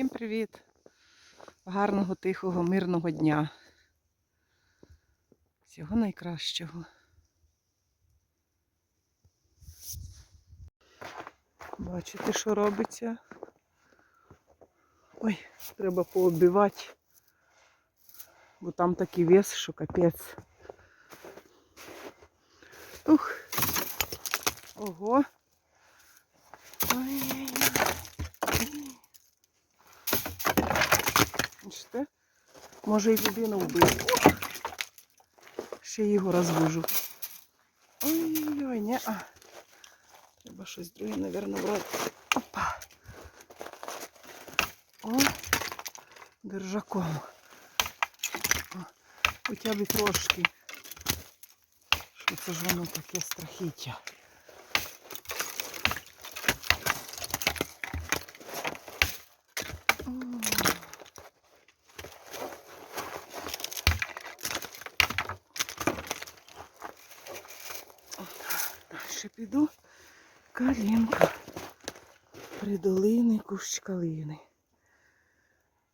Всім привіт! Гарного, тихого, мирного дня. Всього найкращого. Бачите, що робиться? Ой, треба пооббивати, бо там такий вес, що капець. Ух. Ого. Ой-ой-ой. Бачите? Може і людину вбив. Ще його розбужу. Ой-ой-ой, не. -а. Треба щось друге, мабуть, брати. Опа. О, держаком. Хоча б трошки. Що це ж воно таке страхіття? М. Далі піду. Калінка. Придолини кущ калини.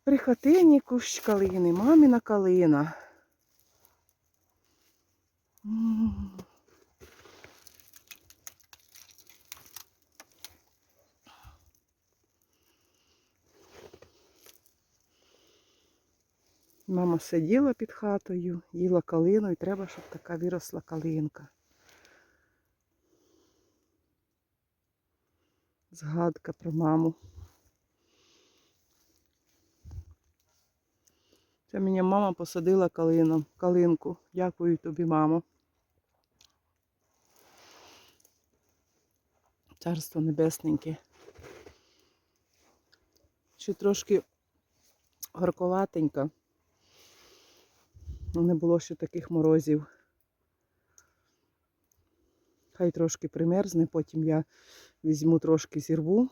При хатині кущ калини, маміна калина. Мама сиділа під хатою, їла калину і треба, щоб така виросла калинка. Згадка про маму. Це мені мама посадила калину, калинку. Дякую тобі, мамо. Царство небесненьке. Ще трошки горковатенька. Не було ще таких морозів. Хай трошки примерзне, потім я візьму трошки зірву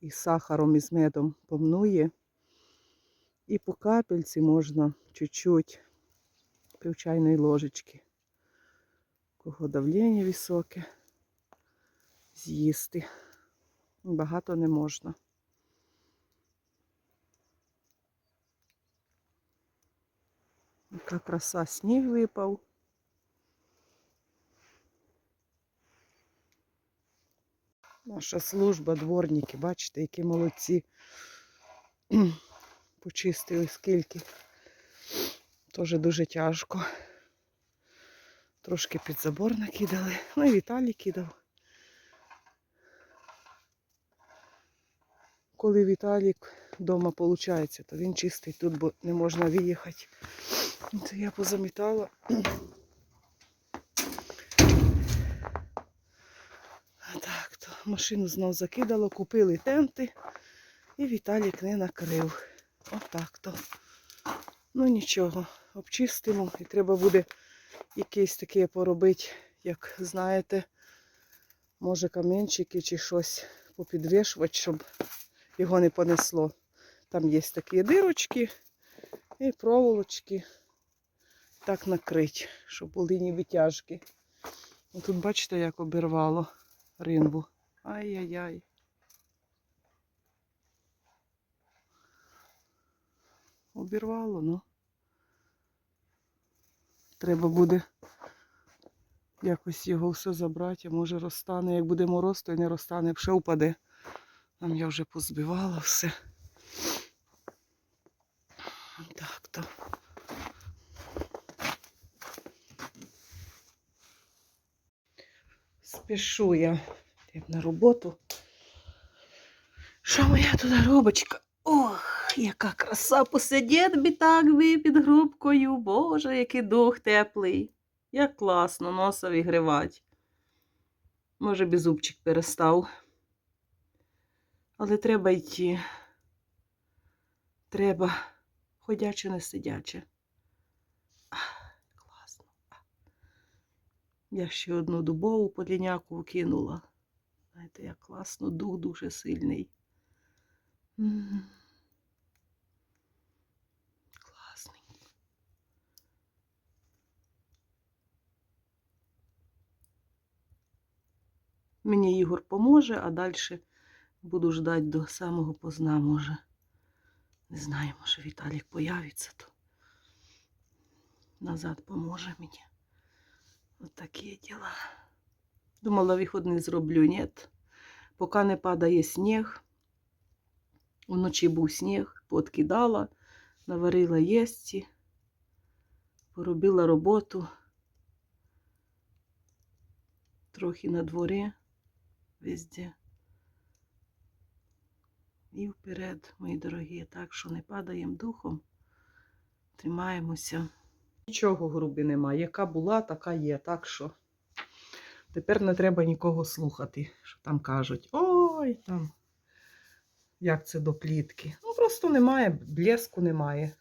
і сахаром і з медом помнує. І по капельці можна чуть-чуть пів ложечки. Кого давлення високе, з'їсти. Багато не можна. Яка краса сніг випав. Наша служба, дворники, бачите, які молодці. Почистили скільки. Теж дуже тяжко. Трошки під забор накидали. Ну і Віталій кидав. Коли Віталік вдома виходить, то він чистий тут, бо не можна виїхати. Це я позамітала. Так, то машину знов закидало, купили тенти і Віталік не накрив. Отак то. Ну нічого, обчистимо і треба буде якесь таке поробити, як знаєте, може камінчики чи щось попідвішувати, щоб його не понесло. Там є такі дирочки і проволочки. Так накрить, щоб були ніби тяжкі. Тут бачите, як обірвало ринбу. Ай-яй-яй. Обірвало, ну. Треба буде якось його все забрати, може розтане. Як буде мороз, то й не розтане, ще впаде. Там я вже позбивала все. Так то. Спішу я на роботу. Що моя туди робочка? Ох, яка краса посидіти би так би під грубкою. Боже, який дух теплий. Як класно носа вигрівати. Може, би зубчик перестав. Але треба йти. Треба, ходяче, не сидяче. Класно. Я ще одну дубову поліняку кинула. Знаєте, як класно, дух дуже сильний. М. Класний. Мені Ігор поможе, а далі буду ждати до самого позна, може. Не знаю, може Віталік появиться, то назад поможе мені. От такі діла. Думала, виходний зроблю, ні. Поки не падає сніг. Вночі був сніг, подкидала, наварила єсті, поробила роботу. Трохи на дворі, везде. І вперед, мої дорогі, так що не падаємо духом, тримаємося. Нічого груби немає. Яка була, така є. Так що тепер не треба нікого слухати, що там кажуть. Ой, там. Як це до плітки? Ну, просто немає, блеску немає.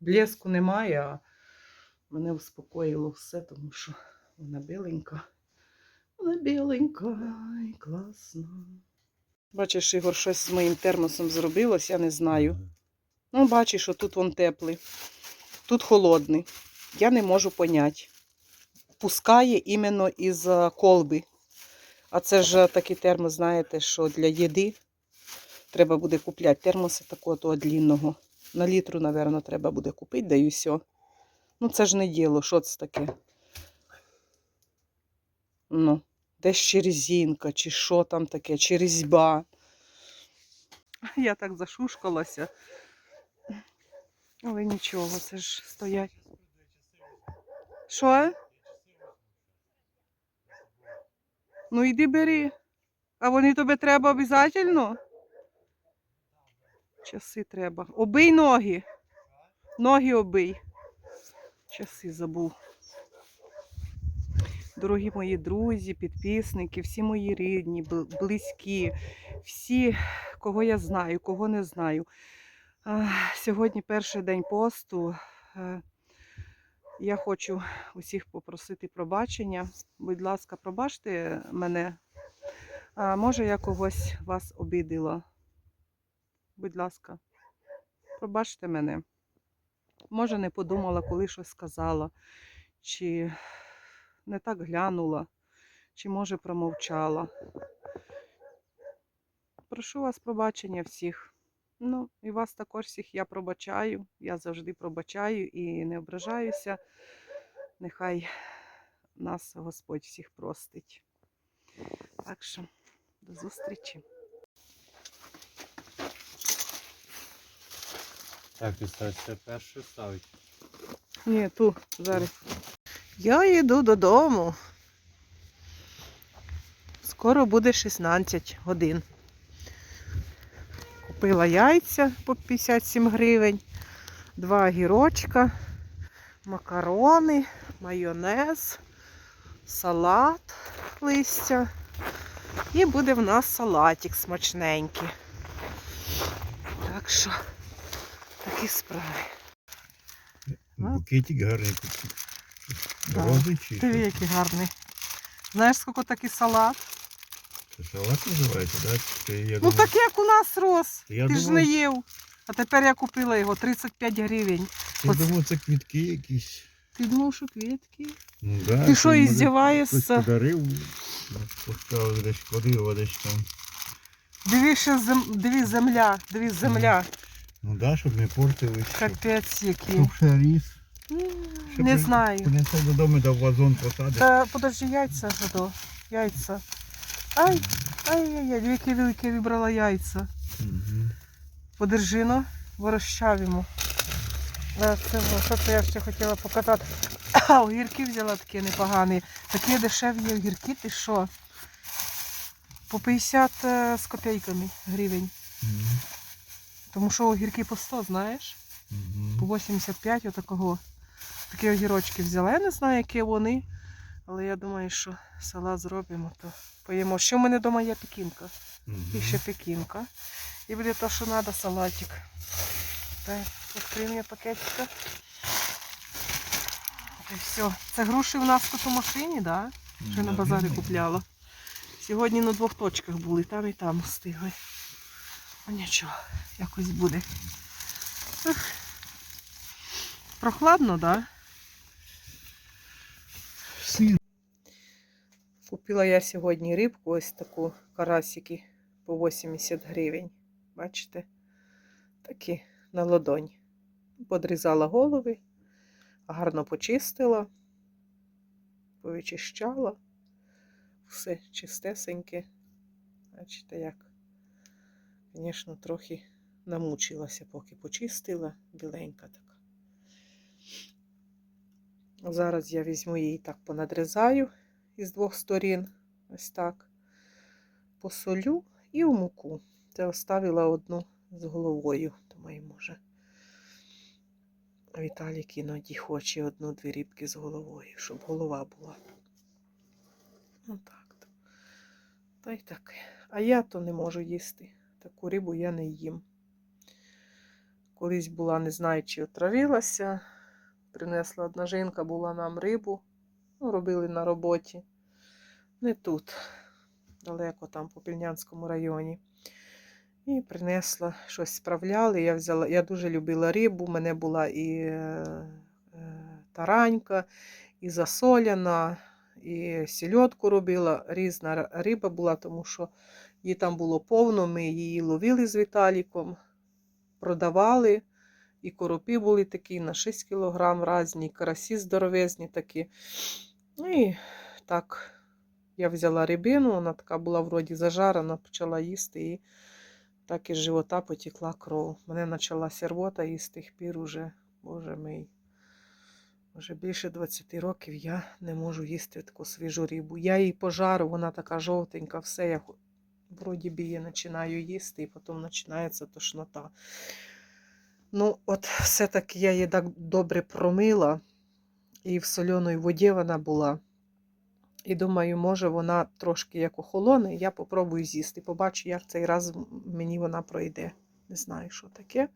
Блеску немає, а мене успокоїло все, тому що вона біленька. Вона біленька і класно. Бачиш, Ігор, щось з моїм термосом зробилось, я не знаю. Ну, бачиш, що тут вон теплий, тут холодний. Я не можу поняти. Пускає іменно із е, колби. А це ж такий термос, знаєте, що для їди треба буде купляти термоси такого того длінного. На літру, напевно, треба буде купити, да і все. Ну, це ж не діло, що це таке? Ну, десь чи резинка, чи що там таке, чи різьба. Я так зашушкалася. Але нічого, це ж стоять. Що? Ну йди бери. А вони тобі треба обов'язково? Часи треба. Обий ноги. Ноги обий. Часи забув. Дорогі мої друзі, підписники, всі мої рідні, близькі, всі, кого я знаю, кого не знаю. Сьогодні перший день посту. Я хочу усіх попросити пробачення. Будь ласка, пробачте мене. А, Може, я когось вас обідала. Будь ласка, пробачте мене. Може, не подумала, коли щось сказала, чи не так глянула, чи може промовчала. Прошу вас пробачення всіх. Ну, і вас також всіх я пробачаю. Я завжди пробачаю і не ображаюся. Нехай нас Господь всіх простить. Так що, до зустрічі. Так, ставить це перше ставить. Ні, ту зараз. Я йду додому. Скоро буде 16 годин. Купила яйця по 57 гривень, два огірочка, макарони, майонез, салат листя. І буде в нас салатик смачненький. Так що такі справи. А? Букетик гарний купив. Рози чи Диви, який гарний. Знаєш, скільки такий салат? Це салат називається, так? Це, я Ну так як у нас рос. Я Ти ж думав- не їв. А тепер я купила його 35 гривень. я думав, це квітки якісь. Ти думав, що квітки? Ну, да, Ти що, може, іздіваєшся? Хтось подарив, поставив десь ходив, десь там. Диви, ще зем... Диви, земля, диви, земля. Ну да, щоб не портились. щоб- Капець який. Щоб ще ріс. Щоб Не знаю. Принесе додому, да вазон посадить. Та подожди, яйця гадо. Яйця. Ай, ай-яй-яй, диви, які великі вибрала яйця. Мгм. Подержи, ну, ворощавимо. Це що це я ще хотіла показати. А, огірки взяла такі непогані. Такі дешеві огірки, ти що? По 50 е, з копійками гривень. Мгм. Тому що огірки по 100, знаєш? Мгм. По 85 отакого. Такі огірочки взяла. Я не знаю, які вони. Але я думаю, що салат зробимо, то поїмо. Ще в мене вдома є пекінка. Мгм. І ще пекінка. І буде то, що треба, салатик. Так, відкрий мені пакетика. І все. Це груші у нас тут у машині, так? Да? Що я на базарі купляла. Сьогодні на двох точках були, там і там встигли. Ну нічого, якось буде. Ех. Прохладно, так? Да? Купила я сьогодні рибку, ось таку карасики по 80 гривень. бачите, такі на ладонь. Подрізала голови, гарно почистила, повичищала. Все чистесеньке. Бачите, як, звісно, трохи намучилася, поки почистила, біленька така. Зараз я візьму її так понадрізаю із двох сторін. Ось так. Посолю і в муку. Це оставила одну з головою, думаю, може. Віталік іноді хоче одну-дві рібки з головою, щоб голова була. Отак. то. Та й таке. А я то не можу їсти. Таку рибу я не їм. Колись була, не знаю, чи отравилася. Принесла одна жінка, була нам рибу. Ну, робили на роботі. Не тут, далеко там, по Пільнянському районі. І принесла, щось справляли. Я взяла, я дуже любила рибу. У мене була і е, е, таранька, і засоляна, і сільотку робила. Різна риба була, тому що її там було повно. Ми її ловили з Віталіком, продавали. І коропі були такі на 6 кг різні, карасі здоровезні такі. Ну і так, я взяла рибину, вона така була вроді зажарена, почала їсти, і так із живота потекла кров. Мене почалася рвота, і з тих пір уже, боже мій, вже більше 20 років я не можу їсти таку свіжу рибу. Я її пожару, вона така жовтенька, все, я вроді би її починаю їсти, і потім починається тошнота. Ну, от все-таки я її так добре промила, і в соленій воді вона була. І думаю, може вона трошки як охолоне, я попробую з'їсти. Побачу, як цей раз мені вона пройде. Не знаю, що таке.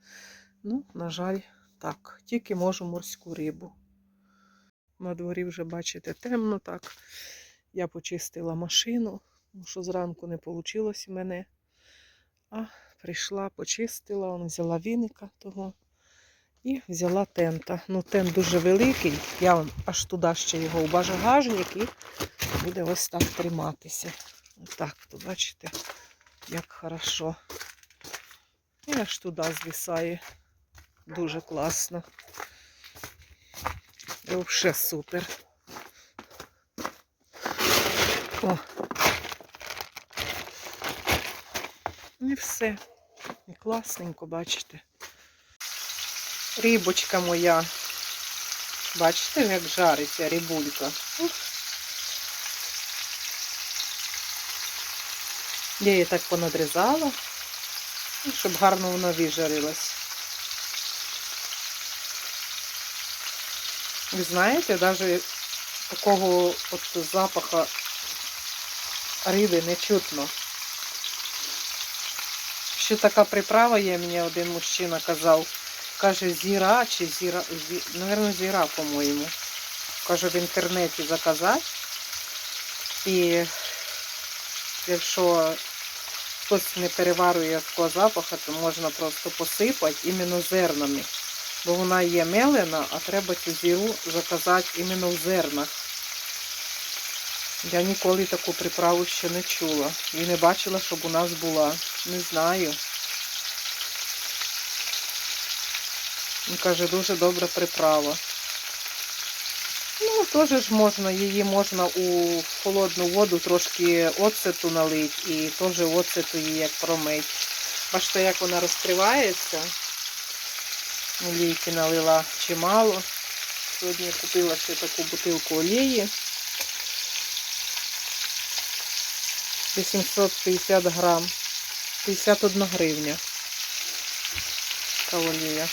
Ну, на жаль, так. Тільки можу морську рибу. На дворі вже, бачите, темно так. Я почистила машину, тому що зранку не вийшло в мене. А прийшла, почистила, взяла віника того і взяла тента. Ну, тент дуже великий. Я вам аж туди ще його у багажник і буде ось так триматися. Отак, то бачите, як хорошо. І аж туди звисає. Дуже класно. І взагалі супер. О. І все. І класненько, бачите. Рибочка моя. Бачите, як жариться рибулька. Я її так понадрізала, ну, щоб гарно вона вижарилась. Ви знаєте, навіть такого от запаха риби не чутно. Ще така приправа є, мені один мужчина казав. Каже, зіра чи зіра, зі, наверное, зіра, по-моєму. Каже, в інтернеті заказати. І якщо хтось не переварює такого запаху, то можна просто посипати іменно зернами. Бо вона є мелена, а треба цю зіру заказати іменно в зернах. Я ніколи таку приправу ще не чула. І не бачила, щоб у нас була. Не знаю. Він каже, дуже добра приправа. Ну, теж ж можна, її можна у холодну воду трошки оцету налити і теж оцету її як промить. Бачите, як вона розкривається. Олійки налила чимало. Сьогодні я купила ще таку бутилку олії. 850 грам. 51 гривня. Та олія.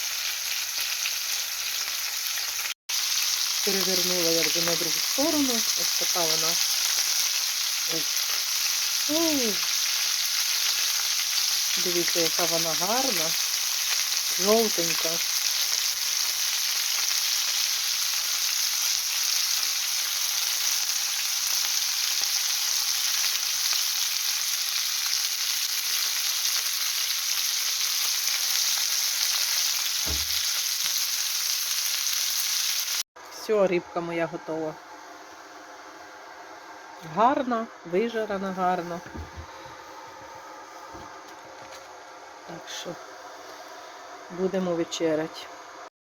Перевернула я вже на другу сторону. Ось така вона. Ось. Дивіться, яка вона гарна. Жовтенька. Все, рибка моя готова. Гарно, вижарена гарно. Так що будемо вечеряти.